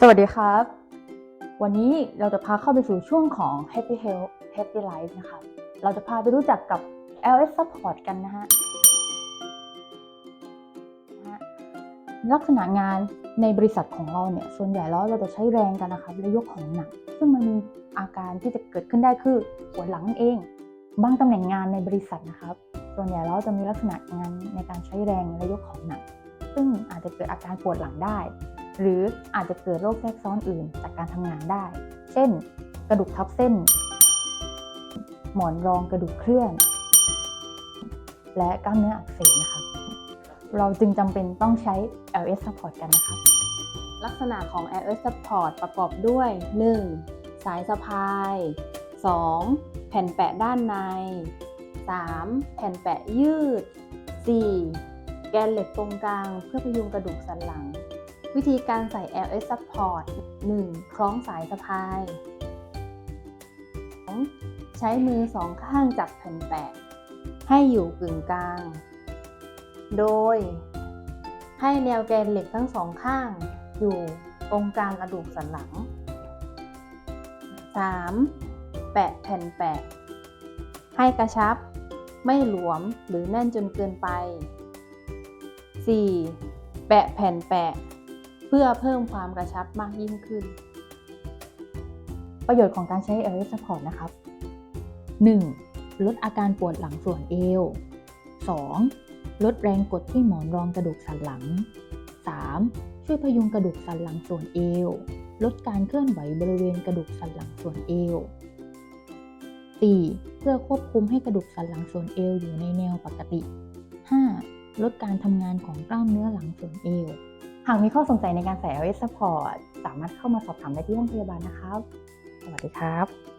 สวัสดีครับ วันนี้เราจะพาเข้าไปสู่ช่วงของ Happy Health Happy Life นะคะเราจะพาไปรู้จักกับ LS Support กันนะฮะลักษณะงานในบริษัทของเราเนี่ย ส่วนใหญ่แล้วเราจะใช้แรงกันนะครับและยกของหนัก ซึ่งมันมีอาการที่จะเกิดขึ้นได้คือปวดหลังเอง บางตำแหน่งงานในบริษัทนะครับ ส่วนใหญ่แล้วจะมีลักษณะงานในการใช้แรงและยกของหนัก ซึ่งอาจจะเกิดอาการปวดหลังได้ หรืออาจจะเกิดโรคแทรกซ้อนอื่นจากการทำงานได้ เช่น กระดูกทับเส้น หมอนรองกระดูกเคลื่อน และกล้ามเนื้ออักเสบนะครับเราจึงจำเป็นต้องใช้ LS Support กันนะครับลักษณะของ LS Support ประกอบด้วย 1. สายสะพาย 2. แผ่นแปะด้านใน 3. แผ่นแปะยืด 4. แกนเหล็กตรงกลางเพื่อพยุงกระดูกสันหลัง วิธีการใส่ LS Support 1. คล้องสายสะพาย 2. ใช้มือสองข้างจับแผ่นแปะ ให้อยู่กึ่งกลาง โดย ให้แนวแกนเหล็กทั้งสองข้าง อยู่ตรงกลางกระดูกสันหลัง 3. แปะแผ่นแปะ ให้กระชับ ไม่หลวมหรือแน่นจนเกินไป 4. แปะแผ่นแปะ พื่อเพิ่มความกระชับมากยิ่งขึ้น ประโยชน์ของการใช้ LS Support นะครับ 1. ลดอาการปวดหลังส่วนเอว 2. ลดแรงกดที่หมอนรองกระดูกสันหลัง 3. ช่วยพยุงกระดูกสันหลังส่วนเอว ลดการเคลื่อนไหวบริเวณกระดูกสันหลังส่วนเอว 4. เพื่อควบคุมให้กระดูกสันหลังส่วนเอวอยู่ในแนวปกติ 5. ลดการทำงานของกล้ามเนื้อหลังส่วนเอว หากมีข้อสงสัยในการใส่ LS Support สามารถเข้ามาสอบถามได้ที่ห้องพยาบาลนะครับ สวัสดีครับ